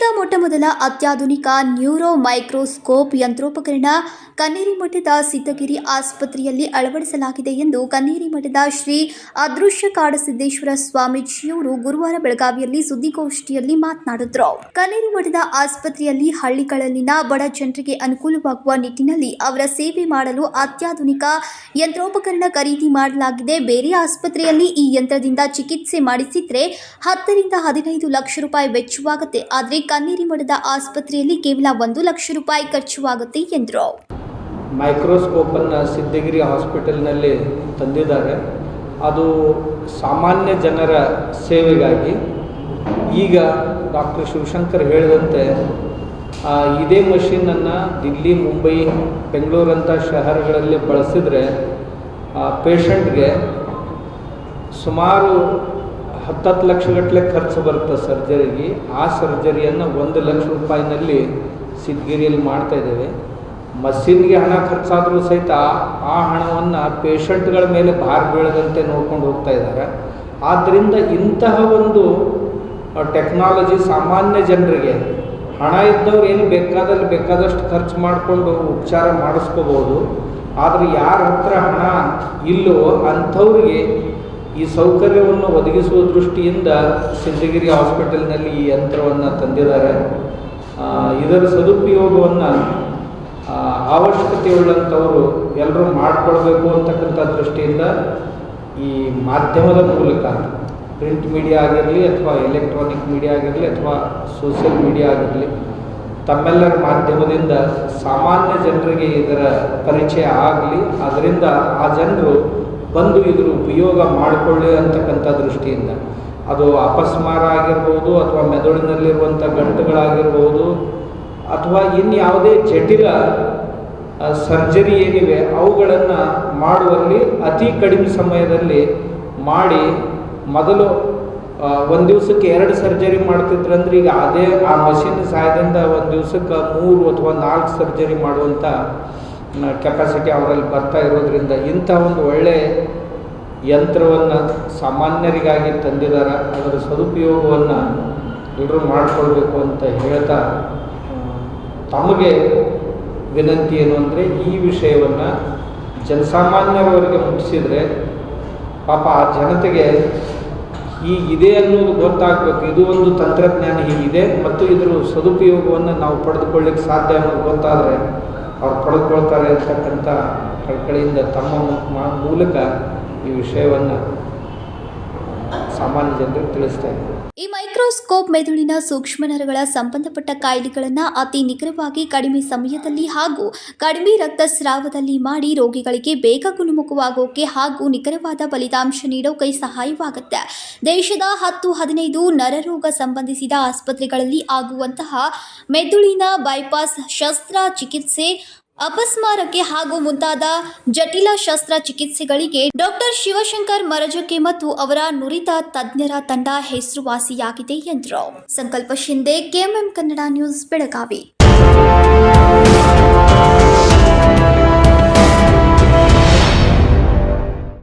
ಮೊಟ್ಟಮೊದಲ ಅತ್ಯಾಧುನಿಕ neuro microscope ಯಂತ್ರೋಪಕರಣ ಕನ್ನೇರಿ ಮಠದ ಸಿದ್ದಗಿರಿ ಆಸ್ಪತ್ರೆಯಲ್ಲಿ ಅಳವಡಿಸಲಾಗಿದೆ ಎಂದು ಕನ್ನೇರಿ ಮಠದ ಶ್ರೀ ಅದೃಶ್ಯ ಕಾಡಸಿದ್ದೇಶ್ವರ ಸ್ವಾಮೀಜಿಯವರು ಗುರುವಾರ ಬೆಳಗಾವಿಯಲ್ಲಿ ಸುದ್ದಿಗೋಷ್ಠಿಯಲ್ಲಿ ಮಾತನಾಡಿದ್ರು. ಕನ್ನೇರಿ ಮಠದ ಆಸ್ಪತ್ರೆಯಲ್ಲಿ ಹಳ್ಳಿಗಳಲ್ಲಿನ ಬಡ ಜನರಿಗೆ ಅನುಕೂಲವಾಗುವ ನಿಟ್ಟಿನಲ್ಲಿ ಅವರ ಸೇವೆ ಮಾಡಲು ಅತ್ಯಾಧುನಿಕ ಯಂತ್ರೋಪಕರಣ ಖರೀದಿ ಮಾಡಲಾಗಿದೆ. ಬೇರೆ ಆಸ್ಪತ್ರೆಯಲ್ಲಿ ಈ ಯಂತ್ರದಿಂದ ಚಿಕಿತ್ಸೆ ಮಾಡಿಸಿದ್ರೆ ಹತ್ತರಿಂದ ಹದಿನೈದು ಲಕ್ಷ ರೂಪಾಯಿ ವೆಚ್ಚವಾಗುತ್ತೆ. ಆದರೆ ಕನ್ನೇರಿ ಮಠದ ಆಸ್ಪತ್ರೆಯಲ್ಲಿ ಕೇವಲ ಒಂದು ಲಕ್ಷ ರೂಪಾಯಿ ಖರ್ಚುವಾಗುತ್ತೆ ಎಂದರು. ಮೈಕ್ರೋಸ್ಕೋಪನ್ನು ಸಿದ್ಧಗಿರಿ ಹಾಸ್ಪಿಟಲ್ನಲ್ಲಿ ತಂದಿದ್ದಾರೆ. ಅದು ಸಾಮಾನ್ಯ ಜನರ ಸೇವೆಗಾಗಿ. ಈಗ ಡಾಕ್ಟರ್ ಶಿವಶಂಕರ್ ಹೇಳಿದಂತೆ ಇದೇ ಮಷಿನನ್ನು ದಿಲ್ಲಿ, ಮುಂಬೈ, ಬೆಂಗಳೂರಂಥ ಶಹರಗಳಲ್ಲಿ ಬಳಸಿದರೆ ಪೇಷಂಟ್ಗೆ ಸುಮಾರು ಹತ್ತತ್ತು ಲಕ್ಷಗಟ್ಟಲೆ ಖರ್ಚು ಬರುತ್ತೆ ಸರ್ಜರಿಗೆ. ಆ ಸರ್ಜರಿಯನ್ನು ಒಂದು ಲಕ್ಷ ರೂಪಾಯಿನಲ್ಲಿ ಸಿದ್ಧಗಿರಿಯಲ್ಲಿ ಮಾಡ್ತಾ ಇದ್ದೇವೆ. ಮಷೀನ್ಗೆ ಹಣ ಖರ್ಚಾದರೂ ಸಹಿತ ಆ ಹಣವನ್ನು ಪೇಷಂಟ್ಗಳ ಮೇಲೆ ಭಾರ ಬೀಳದಂತೆ ನೋಡ್ಕೊಂಡು ಹೋಗ್ತಾ ಇದ್ದಾರೆ. ಆದ್ದರಿಂದ ಇಂತಹ ಒಂದು ಟೆಕ್ನಾಲಜಿ ಸಾಮಾನ್ಯ ಜನರಿಗೆ ಹಣ ಇದ್ದವ್ರು ಏನು ಬೇಕಾದಲ್ಲಿ ಬೇಕಾದಷ್ಟು ಖರ್ಚು ಮಾಡಿಕೊಂಡು ಉಪಚಾರ ಮಾಡಿಸ್ಕೋಬೋದು ಆದರೆ ಯಾರ ಹತ್ರ ಹಣ ಇಲ್ಲವೋ ಅಂಥವ್ರಿಗೆ ಈ ಸೌಕರ್ಯವನ್ನು ಒದಗಿಸುವ ದೃಷ್ಟಿಯಿಂದ ಸಿದ್ಧಗಿರಿ ಹಾಸ್ಪಿಟಲ್ನಲ್ಲಿ ಈ ಯಂತ್ರವನ್ನು ತಂದಿದ್ದಾರೆ. ಇದರ ಸದುಪಯೋಗವನ್ನು ಅವಶ್ಯಕತೆಯುಳ್ಳಂಥವರು ಎಲ್ಲರೂ ಮಾಡಿಕೊಳ್ಬೇಕು ಅಂತಕ್ಕಂಥ ದೃಷ್ಟಿಯಿಂದ ಈ ಮಾಧ್ಯಮದ ಮೂಲಕ, ಪ್ರಿಂಟ್ ಮೀಡಿಯಾ ಆಗಿರಲಿ ಅಥವಾ ಎಲೆಕ್ಟ್ರಾನಿಕ್ ಮೀಡಿಯಾ ಆಗಿರಲಿ ಅಥವಾ ಸೋಷಿಯಲ್ ಮೀಡಿಯಾ ಆಗಿರಲಿ ತಮ್ಮೆಲ್ಲರ ಮಾಧ್ಯಮದಿಂದ ಸಾಮಾನ್ಯ ಜನರಿಗೆ ಇದರ ಪರಿಚಯ ಆಗಲಿ, ಅದರಿಂದ ಆ ಜನರು ಬಂದು ಇದರ ಉಪಯೋಗ ಮಾಡಿಕೊಳ್ಳಿ ಅಂತಕ್ಕಂಥ ದೃಷ್ಟಿಯಿಂದ. ಅದು ಅಪಸ್ಮಾರ ಆಗಿರ್ಬೋದು ಅಥವಾ ಮೆದುಳಿನಲ್ಲಿರುವಂಥ ಗಂಟುಗಳಾಗಿರ್ಬೋದು ಅಥವಾ ಇನ್ಯಾವುದೇ ಜಟಿಲ ಸರ್ಜರಿ ಏನಿವೆ, ಅವುಗಳನ್ನು ಮಾಡುವಲ್ಲಿ ಅತಿ ಕಡಿಮೆ ಸಮಯದಲ್ಲಿ ಮಾಡಿ ಮೊದಲು ಒಂದು ದಿವಸಕ್ಕೆ ಎರಡು ಸರ್ಜರಿ ಮಾಡ್ತಿದ್ರಂದ್ರೆ ಈಗ ಅದೇ ಆ ಮಷಿನ್ ಸಹಾಯದಿಂದ ಒಂದು ದಿವಸಕ್ಕೆ ಮೂರು ಅಥವಾ ನಾಲ್ಕು ಸರ್ಜರಿ ಮಾಡುವಂಥ ಕೆಪಾಸಿಟಿ ಅವರಲ್ಲಿ ಬರ್ತಾ ಇರೋದ್ರಿಂದ ಇಂಥ ಒಂದು ಒಳ್ಳೆ ಯಂತ್ರವನ್ನು ಸಾಮಾನ್ಯರಿಗಾಗಿ ತಂದಿದ್ದಾರೆ ಅದರ ಸದುಪಯೋಗವನ್ನು ಎಲ್ಲರೂ ಮಾಡಿಕೊಳ್ಬೇಕು ಅಂತ ಹೇಳ್ತಾ ತಮಗೆ ವಿನಂತಿ ಏನು ಅಂದರೆ ಈ ವಿಷಯವನ್ನು ಜನಸಾಮಾನ್ಯರವರಿಗೆ ಮುಟ್ಟಿಸಿದರೆ ಪಾಪ ಆ ಜನತೆಗೆ ಹೀಗಿದೆ ಅನ್ನೋದು ಗೊತ್ತಾಗಬೇಕು. ಇದು ಒಂದು ತಂತ್ರಜ್ಞಾನ ಹೀಗಿದೆ ಮತ್ತು ಇದರ ಸದುಪಯೋಗವನ್ನು ನಾವು ಪಡೆದುಕೊಳ್ಳಿಕ್ಕೆ ಸಾಧ್ಯ ಅನ್ನೋದು ಗೊತ್ತಾದರೆ ಅವ್ರು ಪಡೆದುಕೊಳ್ತಾರೆ ಅಂತಕ್ಕಂಥ ಕಳಕಳಿಯಿಂದ ತಮ್ಮ ಮೂಲಕ ಈ ವಿಷಯವನ್ನು ಸಾಮಾನ್ಯ ಜನರಿಗೆ ತಿಳಿಸ್ತಾ ಈ ಮೈಕ್ರೋಸ್ಕೋಪ್ ಮೆದುಳಿನ ಸೂಕ್ಷ್ಮನರಗಳ ಸಂಬಂಧಪಟ್ಟ ಕಾಯಿಲೆಗಳನ್ನು ಅತಿ ನಿಖರವಾಗಿ ಕಡಿಮೆ ಸಮಯದಲ್ಲಿ ಹಾಗೂ ಕಡಿಮೆ ರಕ್ತಸ್ರಾವದಲ್ಲಿ ಮಾಡಿ ರೋಗಿಗಳಿಗೆ ಬೇಗ ಗುಣಮುಖವಾಗೋಕೆ ಹಾಗೂ ನಿಖರವಾದ ಫಲಿತಾಂಶ ನೀಡೋಕೆ ಸಹಾಯವಾಗುತ್ತೆ. ದೇಶದ ಹತ್ತು ಹದಿನೈದು ನರರೋಗ ಸಂಬಂಧಿಸಿದ ಆಸ್ಪತ್ರೆಗಳಲ್ಲಿ ಆಗುವಂತಹ ಮೆದುಳಿನ ಬೈಪಾಸ್ ಶಸ್ತ್ರಚಿಕಿತ್ಸೆ ಅಪಸ್ಮಾರಕ್ಕೆ ಹಾಗೂ ಮುಂತಾದ ಜಟಿಲ ಶಸ್ತ್ರಚಿಕಿತ್ಸೆಗಳಿಗೆ ಡಾಕ್ಟರ್ ಶಿವಶಂಕರ್ ಮರಜಕ್ಕೆ ಮತ್ತು ಅವರ ನುರಿತ ತಜ್ಞರ ತಂಡ ಹೆಸರುವಾಸಿಯಾಗಿದೆ ಎಂದರು. Sankalp Shinde KMM Kannada news, Belagavi.